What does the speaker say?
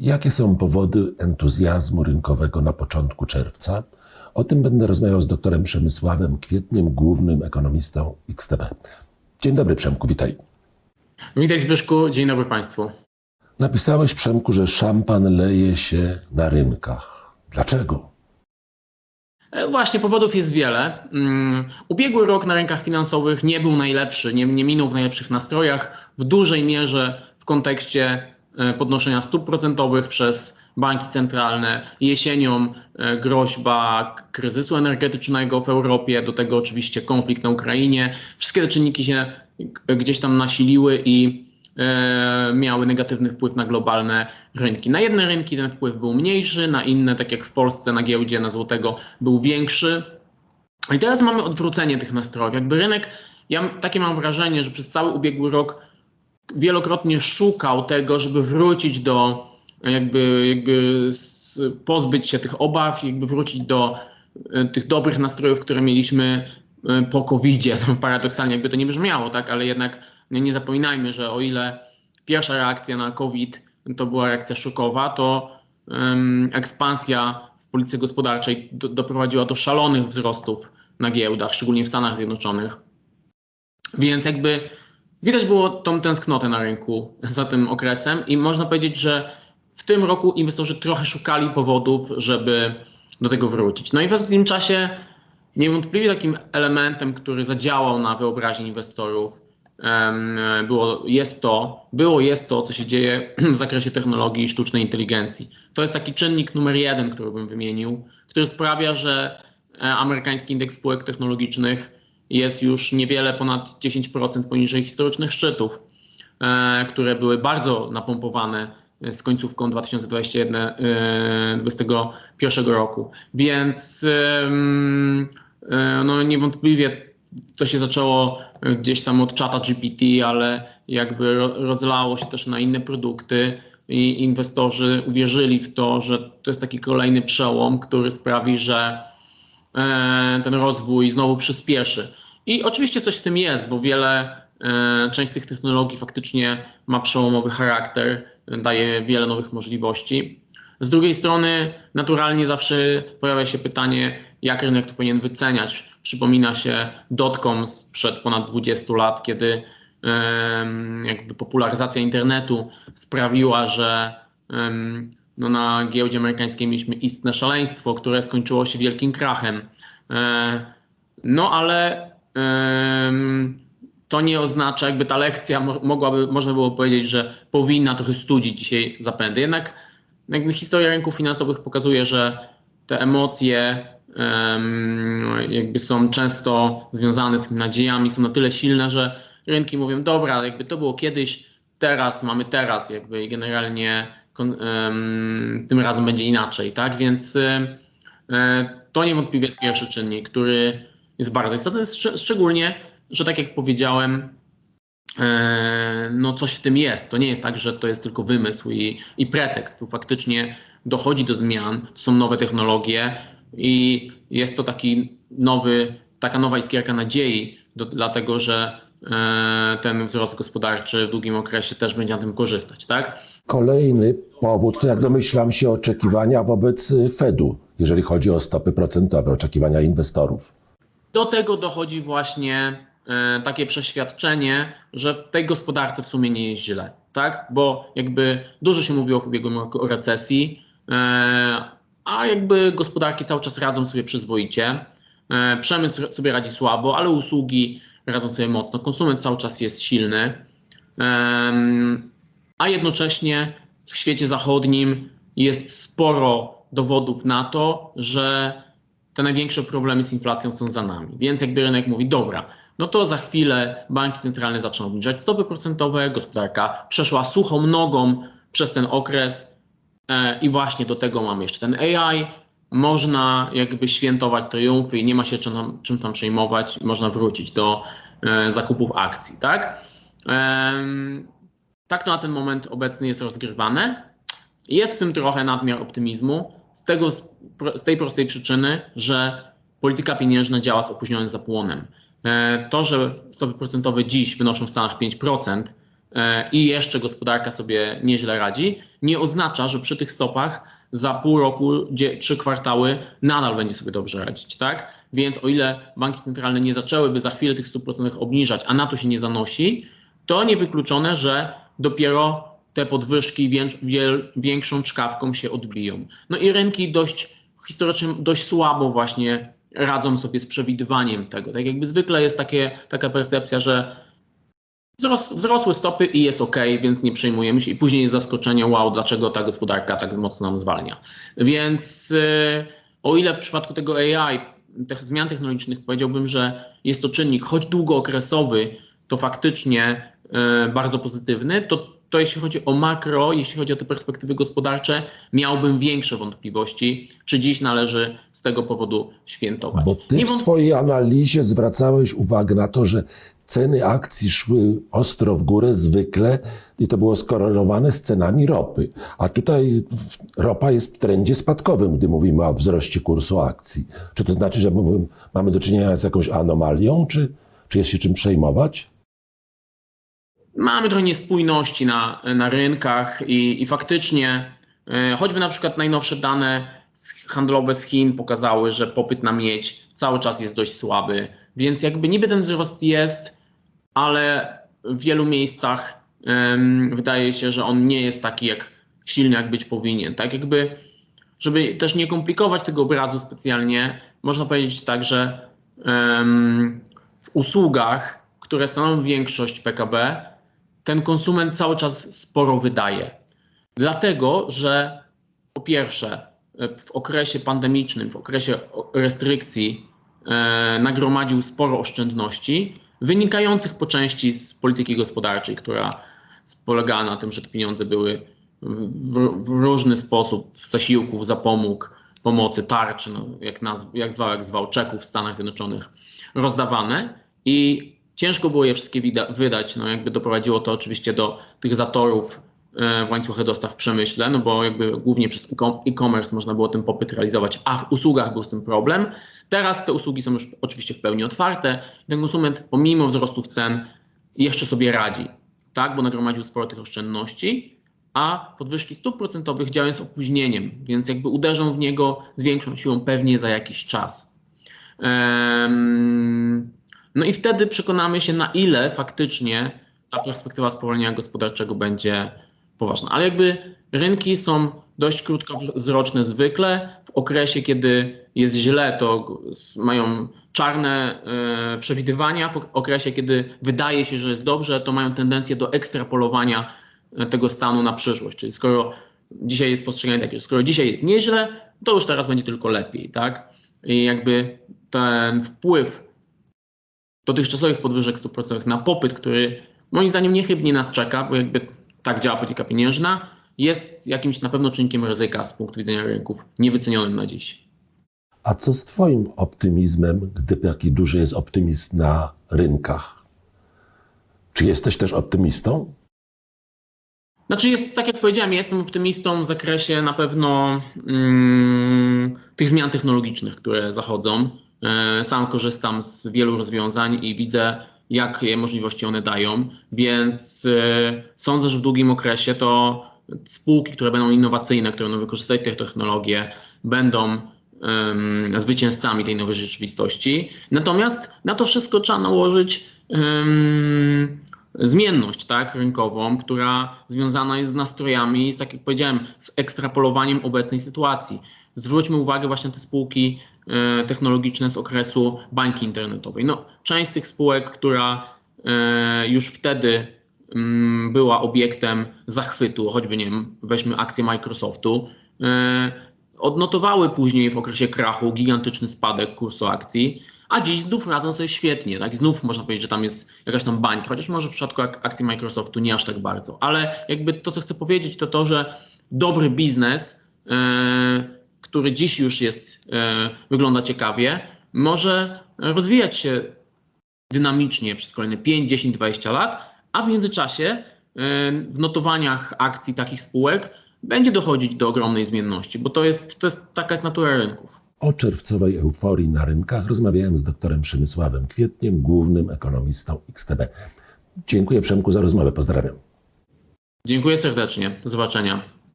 Jakie są powody entuzjazmu rynkowego na początku czerwca? O tym będę rozmawiał z doktorem Przemysławem Kwietniem, głównym ekonomistą XTB. Dzień dobry Przemku, witaj. Witaj Zbyszku, dzień dobry Państwu. Napisałeś Przemku, że szampan leje się na rynkach. Dlaczego? E, Właśnie, powodów jest wiele. Mm, Ubiegły rok na rynkach finansowych nie był najlepszy, nie, nie minął w najlepszych nastrojach, w dużej mierze w kontekście podnoszenia stóp procentowych przez banki centralne, jesienią e, groźba kryzysu energetycznego w Europie, do tego oczywiście konflikt na Ukrainie. Wszystkie te czynniki się e, gdzieś tam nasiliły i e, miały negatywny wpływ na globalne rynki. Na jedne rynki ten wpływ był mniejszy, na inne, tak jak w Polsce na giełdzie na złotego, był większy. I teraz mamy odwrócenie tych nastrojów. Jakby rynek, ja takie mam wrażenie, że przez cały ubiegły rok wielokrotnie szukał tego, żeby wrócić do jakby, jakby pozbyć się tych obaw, jakby wrócić do e, tych dobrych nastrojów, które mieliśmy e, po COVID-zie. Paradoksalnie jakby to nie brzmiało, tak, ale jednak nie, zapominajmy, że o ile pierwsza reakcja na COVID to była reakcja szokowa, to em, ekspansja w polityce gospodarczej do, doprowadziła do szalonych wzrostów na giełdach, szczególnie w Stanach Zjednoczonych. Więc jakby widać było tą tęsknotę na rynku za tym okresem i można powiedzieć, że w tym roku inwestorzy trochę szukali powodów, żeby do tego wrócić. No i w ostatnim czasie niewątpliwie takim elementem, który zadziałał na wyobraźnię inwestorów, było, jest to, było, jest to, co się dzieje w zakresie technologii i sztucznej inteligencji. To jest taki czynnik numer jeden, który bym wymienił, który sprawia, że e, amerykański indeks spółek technologicznych jest już niewiele ponad 10% poniżej historycznych szczytów, e, które były bardzo napompowane e, z końcówką 2021 roku. Więc e, no niewątpliwie to się zaczęło e, gdzieś tam od czata GPT, ale jakby ro- rozlało się też na inne produkty i inwestorzy uwierzyli w to, że to jest taki kolejny przełom, który sprawi, że e, ten rozwój znowu przyspieszy. I oczywiście coś w tym jest, bo wiele, e, część tych technologii faktycznie ma przełomowy charakter, daje wiele nowych możliwości. Z drugiej strony, naturalnie zawsze pojawia się pytanie, jak rynek to powinien wyceniać. Przypomina się dotcom sprzed ponad 20 lat, kiedy jakby popularyzacja internetu sprawiła, że no na giełdzie amerykańskiej mieliśmy istne szaleństwo, które skończyło się wielkim krachem. E, No ale to nie oznacza, jakby ta lekcja mo- mogłaby, można było powiedzieć, że powinna trochę studzić dzisiaj zapędy. Jednak jakby historia rynków finansowych pokazuje, że te emocje em, jakby są często związane z nadziejami, są na tyle silne, że rynki mówią, dobra, jakby to było kiedyś, teraz mamy teraz, jakby generalnie tym razem będzie inaczej, tak? Więc e, to niewątpliwie jest pierwszy czynnik, który jest bardzo istotny, szcz- szczególnie, że tak jak powiedziałem, e, no coś w tym jest. To nie jest tak, że to jest tylko wymysł i, i pretekst. Tu faktycznie dochodzi do zmian, to są nowe technologie i jest to taki nowy, taka nowa iskierka nadziei, do, dlatego że e, ten wzrost gospodarczy w długim okresie też będzie na tym korzystać, tak? Kolejny powód to, jak domyślam się, oczekiwania wobec y, Fedu, jeżeli chodzi o stopy procentowe, oczekiwania inwestorów. Do tego dochodzi właśnie e, takie przeświadczenie, że w tej gospodarce w sumie nie jest źle, tak? Bo jakby dużo się mówiło w ubiegłym roku o recesji, e, a jakby gospodarki cały czas radzą sobie przyzwoicie. E, przemysł sobie radzi słabo, ale usługi radzą sobie mocno. Konsument cały czas jest silny. A jednocześnie w świecie zachodnim jest sporo dowodów na to, że te największe problemy z inflacją są za nami. Więc jakby rynek mówi, dobra, no to za chwilę banki centralne zaczną obniżać stopy procentowe, gospodarka przeszła suchą nogą przez ten okres e, i właśnie do tego mamy jeszcze ten AI. Można jakby świętować triumfy i nie ma się czym tam, czym tam przejmować, można wrócić do e, zakupów akcji, tak? Tak to na ten moment obecny jest rozgrywane. Jest w tym trochę nadmiar optymizmu, z, tego, z tej prostej przyczyny, że polityka pieniężna działa z opóźnionym zapłonem. E, To, że stopy procentowe dziś wynoszą w Stanach 5% e, i jeszcze gospodarka sobie nieźle radzi, nie oznacza, że przy tych stopach za pół roku, trzy kwartały nadal będzie sobie dobrze radzić, tak? Więc o ile banki centralne nie zaczęłyby za chwilę tych stóp procentowych obniżać, a na to się nie zanosi, to niewykluczone, że dopiero te podwyżki większą czkawką się odbiją. No i rynki dość historycznie dość słabo właśnie radzą sobie z przewidywaniem tego. Tak jakby zwykle jest takie, taka percepcja, że wzros, wzrosły stopy i jest ok, więc nie przejmujemy się i później jest zaskoczenie, wow, dlaczego ta gospodarka tak mocno nam zwalnia. Więc yy, o ile w przypadku tego AI, tych zmian technologicznych powiedziałbym, że jest to czynnik choć długookresowy, to faktycznie yy, bardzo pozytywny, to to jeśli chodzi o makro, jeśli chodzi o te perspektywy gospodarcze, miałbym większe wątpliwości, czy dziś należy z tego powodu świętować. Bo ty w swojej analizie zwracałeś uwagę na to, że ceny akcji szły ostro w górę zwykle i to było skorelowane z cenami ropy. A tutaj ropa jest w trendzie spadkowym, gdy mówimy o wzroście kursu akcji. Czy to znaczy, że my mamy do czynienia z jakąś anomalią, czy, czy jest się czym przejmować? Mamy trochę niespójności na, na rynkach i, i faktycznie, e, choćby na przykład najnowsze dane handlowe z Chin pokazały, że popyt na miedź cały czas jest dość słaby, więc jakby niby ten wzrost jest, ale w wielu miejscach em, wydaje się, że on nie jest taki jak silny, jak być powinien. Tak jakby, żeby też nie komplikować tego obrazu specjalnie, można powiedzieć tak, że em, w usługach, które stanowią większość PKB, ten konsument cały czas sporo wydaje. Dlatego, że po pierwsze, e, w okresie pandemicznym, w okresie restrykcji e, nagromadził sporo oszczędności, wynikających po części z polityki gospodarczej, która polegała na tym, że te pieniądze były w, w różny sposób zasiłków, zapomóg, pomocy, tarczy, no, jak, nazw, jak zwał, jak zwał, czeków w Stanach Zjednoczonych, rozdawane i ciężko było je wszystkie wydać. No, jakby doprowadziło to oczywiście do tych zatorów e, w łańcuchach dostaw w przemyśle, no bo jakby głównie przez e-com- e-commerce można było ten popyt realizować, a w usługach był z tym problem. Teraz te usługi są już oczywiście w pełni otwarte. Ten konsument pomimo wzrostów cen jeszcze sobie radzi, tak, bo nagromadził sporo tych oszczędności, a podwyżki stóp procentowych działają z opóźnieniem, więc jakby uderzą w niego z większą siłą pewnie za jakiś czas. Em, No i wtedy przekonamy się, na ile faktycznie ta perspektywa spowolnienia gospodarczego będzie poważna. Ale jakby rynki są dość krótkowzroczne zwykle. W okresie, kiedy jest źle, to mają czarne e, przewidywania. W okresie, kiedy wydaje się, że jest dobrze, to mają tendencję do ekstrapolowania e, tego stanu na przyszłość. Czyli skoro dzisiaj jest postrzeganie takie, że skoro dzisiaj jest nieźle, to już teraz będzie tylko lepiej, tak? I jakby ten wpływ dotychczasowych podwyżek stóp procentowych na popyt, który moim zdaniem niechybnie nas czeka, bo jakby tak działa polityka pieniężna, jest jakimś na pewno czynnikiem ryzyka z punktu widzenia rynków niewycenionym na dziś. A co z Twoim optymizmem, gdy taki duży jest optymizm na rynkach? Czy jesteś też optymistą? Znaczy jest, tak jak powiedziałem, jestem optymistą w zakresie na pewno mm, tych zmian technologicznych, które zachodzą. E, Sam korzystam z wielu rozwiązań i widzę, jakie możliwości one dają, więc e, sądzę, że w długim okresie to spółki, które będą innowacyjne, które będą wykorzystać te technologie, będą em, zwycięzcami tej nowej rzeczywistości. Natomiast na to wszystko trzeba nałożyć em, zmienność tak, rynkową, która związana jest z nastrojami, z, tak jak powiedziałem, z ekstrapolowaniem obecnej sytuacji. Zwróćmy uwagę właśnie na te spółki technologiczne z okresu bańki internetowej. No, część z tych spółek, która e, już wtedy mm, była obiektem zachwytu, choćby nie wiem, weźmy akcję Microsoftu, e, odnotowały później w okresie krachu gigantyczny spadek kursu akcji, a dziś znów radzą sobie świetnie, tak? Znów można powiedzieć, że tam jest jakaś tam bańka, chociaż może w przypadku ak- akcji Microsoftu nie aż tak bardzo. Ale jakby to, co chcę powiedzieć, to to, że dobry biznes, e, który dziś już jest, e, wygląda ciekawie, może rozwijać się dynamicznie przez kolejne 5, 10, 20 lat, a w międzyczasie e, w notowaniach akcji takich spółek będzie dochodzić do ogromnej zmienności, bo to jest, to jest taka jest natura rynków. O czerwcowej euforii na rynkach rozmawiałem z doktorem Przemysławem Kwietniem, głównym ekonomistą XTB. Dziękuję Przemku za rozmowę, pozdrawiam. Dziękuję serdecznie. Do zobaczenia.